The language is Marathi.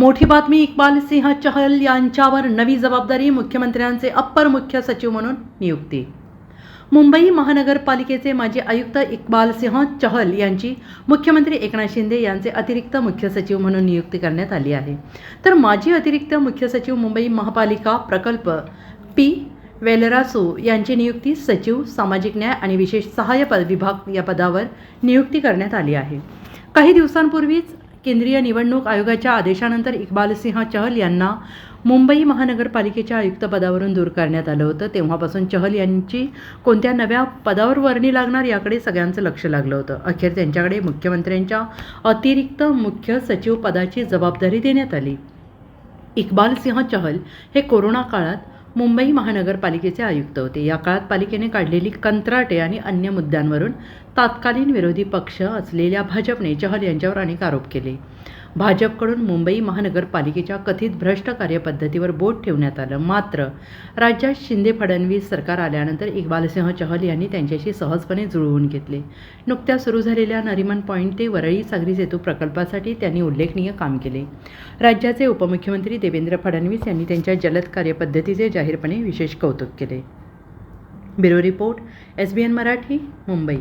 मोठी बातमी इक्बाल सिंह चहल यांच्यावर नवी जबाबदारी मुख्यमंत्र्यांचे अप्पर मुख्य सचिव म्हणून नियुक्ती. मुंबई महानगरपालिकेचे माजी आयुक्त इक्बाल सिंह चहल यांची मुख्यमंत्री एकनाथ शिंदे यांचे अतिरिक्त मुख्य सचिव म्हणून नियुक्ती करण्यात आली आहे. तर माजी अतिरिक्त मुख्य सचिव मुंबई महापालिका प्रकल्प पी. वेलरासू यांची नियुक्ती सचिव सामाजिक न्याय आणि विशेष सहाय्य पद विभाग या पदावर नियुक्ती करण्यात आली आहे. काही दिवसांपूर्वीच केंद्रीय निवडणूक आयोगाच्या आदेशानंतर इक्बाल सिंह चहल यांना मुंबई महानगरपालिकेच्या आयुक्तपदावरून दूर करण्यात आलं होतं. तेव्हापासून चहल यांची कोणत्या नव्या पदावर वर्णी लागणार याकडे सगळ्यांचं लक्ष लागलं होतं. अखेर त्यांच्याकडे मुख्यमंत्र्यांच्या अतिरिक्त मुख्य सचिव पदाची जबाबदारी देण्यात आली. इक्बाल सिंह चहल हे कोरोना काळात मुंबई महानगरपालिकेचे आयुक्त होते. या काळात पालिकेने काढलेली कंत्राटे आणि अन्य मुद्द्यांवरून तात्कालीन विरोधी पक्ष असलेल्या भाजपने चहल यांच्यावर अनेक आरोप केले. भाजपकडून मुंबई महानगरपालिकेच्या कथित भ्रष्ट कार्यपद्धतीवर बोट ठेवण्यात आलं. मात्र राज्यात शिंदे फडणवीस सरकार आल्यानंतर इक्बालसिंह चहल यांनी त्यांच्याशी सहजपणे जुळवून घेतले. नुकत्याच सुरू झालेल्या नरिमन पॉईंट ते वरळी सागरी सेतू प्रकल्पासाठी त्यांनी उल्लेखनीय काम केले. राज्याचे उपमुख्यमंत्री देवेंद्र फडणवीस यांनी त्यांच्या जलद कार्यपद्धतीचे जाहीरपणे विशेष कौतुक केले. Bureau report S B N Marathi Mumbai.